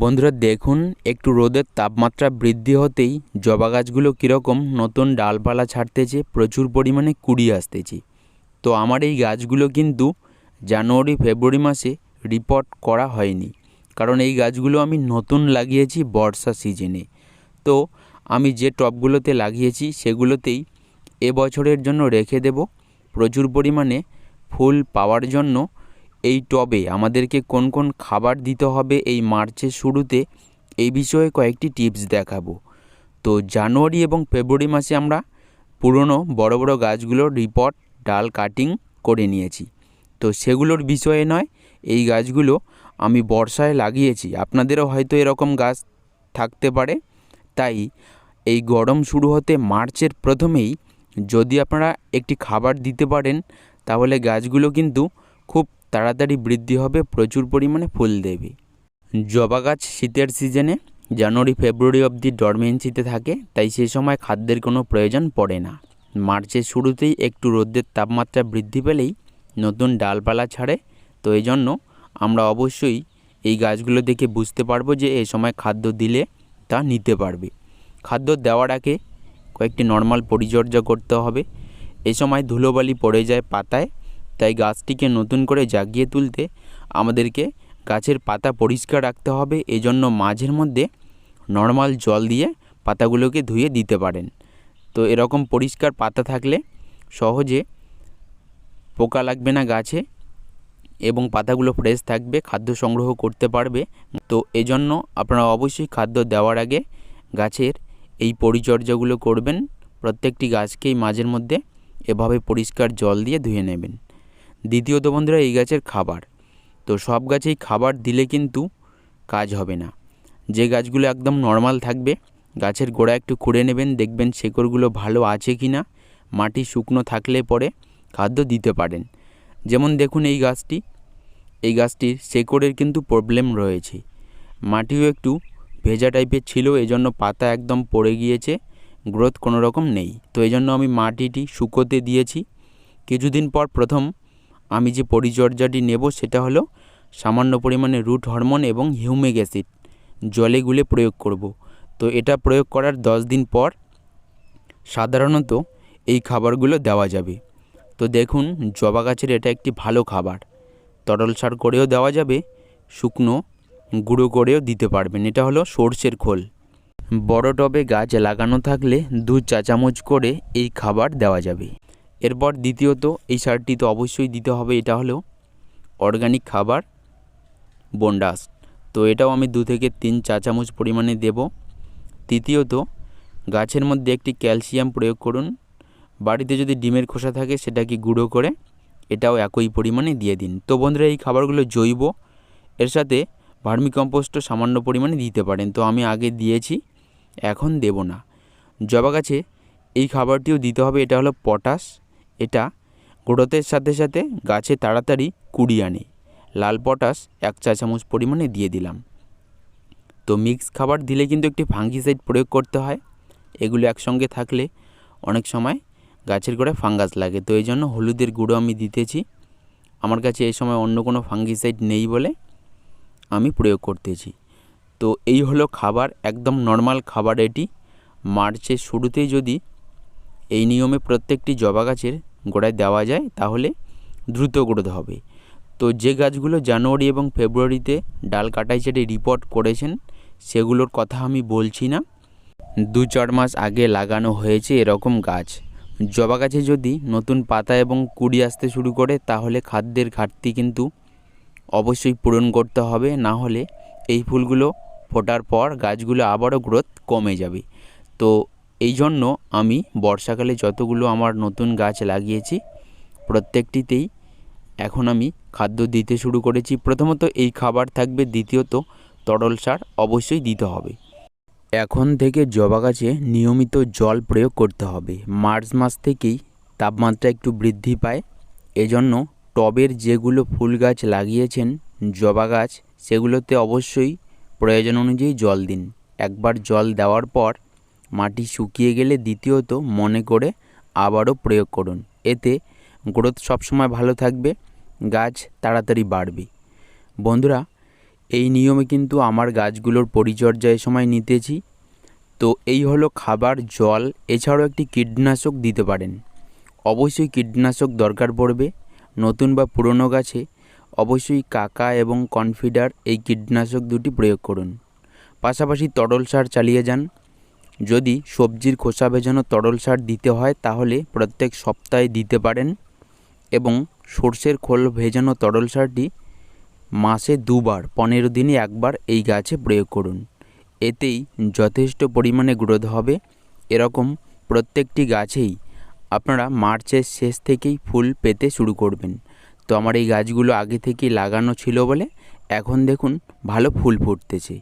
বন্ধুরা দেখুন, একটু রোদের তাপমাত্রা বৃদ্ধি হতেই জবা গাছগুলো কীরকম নতুন ডালপালা ছাড়তেছে, প্রচুর পরিমাণে কুড়ি আসতেছে। তো আমার এই গাছগুলো কিন্তু জানুয়ারি, ফেব্রুয়ারি মাসে রিপোর্ট করা হয়নি। কারণ এই গাছগুলো আমি নতুন লাগিয়েছি বর্ষা সিজনে। তো আমি যে টবগুলোতে লাগিয়েছি, সেগুলোতেই এবছরের জন্য রেখে দেব। প্রচুর পরিমাণে ফুল পাওয়ার জন্য এই টবে আমাদেরকে কোন কোন খাবার দিতে হবে এই মার্চের শুরুতে, এই বিষয়ে কয়েকটি টিপস দেখাবো। তো জানুয়ারি এবং ফেব্রুয়ারি মাসে আমরা পুরনো বড় বড় গাছগুলোর রিপোর্ট ডাল কাটিং করে নিয়েছি। তো সেগুলোর বিষয়ে নয়, এই গাছগুলো আমি বর্ষায় লাগিয়েছি। আপনাদেরও হয়তো এরকম গাছ থাকতে পারে। তাই এই গরম শুরু হতে মার্চের প্রথমেই যদি আপনারা একটি খাবার দিতে পারেন, তাহলে গাছগুলো কিন্তু খুব তাড়াতাড়ি বৃদ্ধি হবে প্রচুর পরিমাণে ফুল দেবে। জবা গাছ শীতের সিজনে জানুয়ারি, ফেব্রুয়ারি অবধি ডরমেন্সিতে থাকে, তাই সেই সময় খাদ্যের কোনো প্রয়োজন পড়ে না। মার্চের শুরুতেই একটু রোদের তাপমাত্রা বৃদ্ধি পেলেই নতুন ডালপালা ছাড়ে, তো এই জন্য আমরা অবশ্যই এই গাছগুলো দেখে বুঝতে পারব যে এই সময় খাদ্য দিলে তা নিতে পারবে। খাদ্য দেওয়ার আগে কয়েকটি নর্মাল পরিচর্যা করতে হবে। এই সময় ধুলোবালি পড়ে যায় পাতায় তাই গাছটিকে নতুন করে জাগিয়ে তুলতে আমাদেরকে গাছের পাতা পরিষ্কার রাখতে হবে। এজন্য মাঝের মধ্যে নর্মাল জল দিয়ে পাতাগুলোকে ধুয়ে দিতে পারেন। তো এরকম পরিষ্কার পাতা থাকলে সহজে পোকা লাগবে না গাছে এবং পাতাগুলো ফ্রেশ থাকবে, খাদ্য সংগ্রহ করতে পারবে। তো এজন্য আপনারা অবশ্যই খাদ্য দেওয়ার আগে গাছের এই পরিচর্যাগুলো করবেন। প্রত্যেকটি গাছকেই মাঝের মধ্যে এভাবে পরিষ্কার জল দিয়ে ধুয়ে নেবেন। দ্বিতীয়ত বন্ধুরা, এই গাছের খাবার। তো সব গাছেই খাবার দিলে কিন্তু কাজ হবে না। যে গাছগুলো একদম নর্মাল থাকবে, গাছের গোড়া একটু খুঁড়ে নেবেন, দেখবেন শেকড়গুলো ভালো আছে কি না মাটি শুকনো থাকলে পরে খাদ্য দিতে পারেন। যেমন দেখুন এই গাছটি, এই গাছটির শেকড়ের কিন্তু প্রবলেম রয়েছে। মাটিও একটু ভেজা টাইপের ছিল, এজন্য পাতা একদম পড়ে গিয়েছে গ্রোথ কোনো রকম নেই। তো এই জন্য আমি মাটিটি শুকোতে দিয়েছি। কিছুদিন পর প্রথম আমি যে পরিচর্যাটি নেব সেটা হলো সামান্য পরিমাণে রুট হরমোন এবং হিউমিক অ্যাসিড, জলে গুলে প্রয়োগ করব। তো এটা প্রয়োগ করার দশ দিন পর সাধারণত এই খাবারগুলো দেওয়া যাবে। তো দেখুন, জবা গাছের এটা একটি ভালো খাবার। তরল সার করেও দেওয়া যাবে, শুকনো গুঁড়ো করেও দিতে পারবেন। এটা হলো সর্ষের খোল। বড় টবে গাছ লাগানো থাকলে দু চা চামচ করে এই খাবার দেওয়া যাবে। এরপর দ্বিতীয়ত, এই সারটি তো অবশ্যই দিতে হবে, এটা হলো অর্গানিক খাবার বন্ডাস। তো এটাও আমি দু থেকে তিন চা চামচ পরিমাণে দেব। তৃতীয়ত, গাছের মধ্যে একটি ক্যালসিয়াম প্রয়োগ করুন। বাড়িতে যদি ডিমের খোসা থাকে, সেটাকে গুঁড়ো করে এটাও একই পরিমাণে দিয়ে দিন। তো বন্ধুরা, এই খাবারগুলো জৈব, এর সাথে ভার্মি কম্পোস্টও সামান্য পরিমাণে দিতে পারেন। তো আমি আগে দিয়েছি, এখন দেব না। জবা গাছে এই খাবারটিও দিতে হবে, এটা হলো পটাশ। এটা গ্রোথের সাথে সাথে গাছে তাড়াতাড়ি কুড়ি আনে। লাল পটাশ এক চা চামচ পরিমাণে দিয়ে দিলাম। তো মিক্স খাবার দিলে কিন্তু একটি ফাঙ্গিসাইড প্রয়োগ করতে হয়। এগুলো একসঙ্গে থাকলে অনেক সময় গাছের গোড়ায় ফাঙ্গাস লাগে। তো এই জন্য হলুদের গুঁড়ো আমি দিতেছি। আমার কাছে এই সময় অন্য কোনো ফাঙ্গিসাইড নেই বলে আমি প্রয়োগ করতেছি। তো এই হলো খাবার, একদম নর্মাল খাবার এটি। মার্চের শুরুতেই যদি এই নিয়মে প্রত্যেকটি জবা গাছের গোড়ায় দেওয়া যায়, তাহলে দ্রুত গ্রোথ হবে। তো যে গাছগুলো জানুয়ারি এবং ফেব্রুয়ারিতে ডাল কাটাই ছেটে রিপোর্ট করেছেন, সেগুলোর কথা আমি বলছি না। দু চার মাস আগে লাগানো হয়েছে এরকম গাছ। জবা গাছে যদি নতুন পাতা এবং কুড়ি আসতে শুরু করে, তাহলে খাদ্যের ঘাটতি কিন্তু অবশ্যই পূরণ করতে হবে, না হলে এই ফুলগুলো ফোটার পর গাছগুলো আবারও গ্রোথ কমে যাবে। তো এই জন্য আমি বর্ষাকালে যতগুলো আমার নতুন গাছ লাগিয়েছি, প্রত্যেকটিতেই এখন আমি খাদ্য দিতে শুরু করেছি। প্রথমত এই খাবার থাকবে, দ্বিতীয়ত তরল সার অবশ্যই দিতে হবে। এখন থেকে জবা গাছে নিয়মিত জল প্রয়োগ করতে হবে। মার্চ মাস থেকেই তাপমাত্রা একটু বৃদ্ধি পায়। এজন্য টবের যেগুলো ফুল গাছ লাগিয়েছেন, জবা গাছ, সেগুলোতে অবশ্যই প্রয়োজন অনুযায়ী জল দিন। একবার জল দেওয়ার পর মাটি শুকিয়ে গেলে দ্বিতীয়ত মনে করে আবারও প্রয়োগ করুন। এতে গ্রোথ সবসময় ভালো থাকবে, গাছ তাড়াতাড়ি বাড়বে। বন্ধুরা, এই নিয়মে কিন্তু আমার গাছগুলোর পরিচর্যা এ সময় নিতেছি। তো এই হলো খাবার, জল, এছাড়াও একটি কীটনাশক দিতে পারেন। অবশ্যই কীটনাশক দরকার পড়বে, নতুন বা পুরনো গাছে। অবশ্যই কাকা এবং কনফিডার এই কীটনাশক দুটি প্রয়োগ করুন। পাশাপাশি তরল সার চালিয়ে যান। যদি সবজির খোসা ভেজানো তরল সার দিতে হয়, তাহলে প্রত্যেক সপ্তাহে দিতে পারেন এবং সর্ষের খোল ভেজানো তরল সারটি মাসে দুবার, পনেরো দিনে একবার এই গাছে প্রয়োগ করুন। এতেই যথেষ্ট পরিমাণে গ্রোথ হবে। এরকম প্রত্যেকটি গাছেই আপনারা মার্চের শেষ থেকেই ফুল পেতে শুরু করবেন। তো আমার এই গাছগুলো আগে থেকেই লাগানো ছিল বলে এখন দেখুন ভালো ফুল ফুটতেছে।